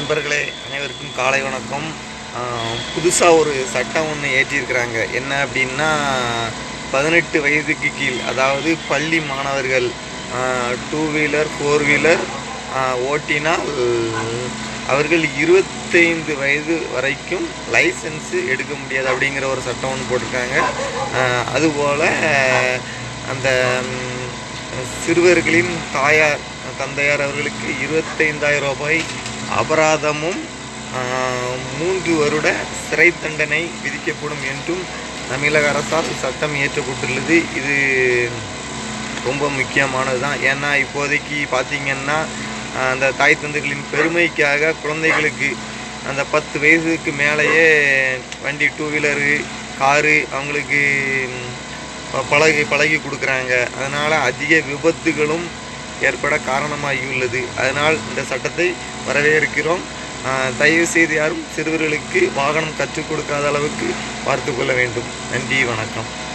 நண்பர்களே அனைவருக்கும் காலை வணக்கம். புதுசாக ஒரு சட்டம் ஒன்று ஏற்றியிருக்கிறாங்க என்ன அப்படின்னா பதினெட்டு வயதுக்கு கீழ் அதாவது பள்ளி மாணவர்கள் டூ வீலர் ஃபோர் வீலர் ஓட்டினால் அவர்கள் இருபத்தைந்து வயது வரைக்கும் லைசன்ஸு எடுக்க முடியாது அப்படிங்கிற ஒரு சட்டம் ஒன்று போட்டிருக்காங்க. அதுபோல் அந்த சிறுவர்களின் தாயார் தந்தையார் அவர்களுக்கு இருபத்தைந்தாயிரம் ரூபாய் அபராதமும் மூன்று வருட சிறை தண்டனை விதிக்கப்படும் என்றும் தமிழக அரசால் சட்டம் இயற்றப்பட்டுள்ளது. இது ரொம்ப முக்கியமானது தான் ஏன்னா இப்போதைக்கு பார்த்தீங்கன்னா அந்த தாய் தந்தைகளின் பெருமைக்காக குழந்தைகளுக்கு அந்த பத்து வயசுக்கு மேலேயே வண்டி டூ வீலரு காரு அவங்களுக்கு ப- பழகி பழகி கொடுக்குறாங்க. அதனால் அதிக விபத்துகளும் ஏற்பட காரணமாகியுள்ளது அதனால் இந்த சட்டத்தை வரவேற்கிறோம். ஆஹ், தயவு செய்து யாரும் சிறுவர்களுக்கு வாகனம் கற்றுக் கொடுக்காத அளவுக்கு பார்த்து கொள்ள வேண்டும். நன்றி வணக்கம்.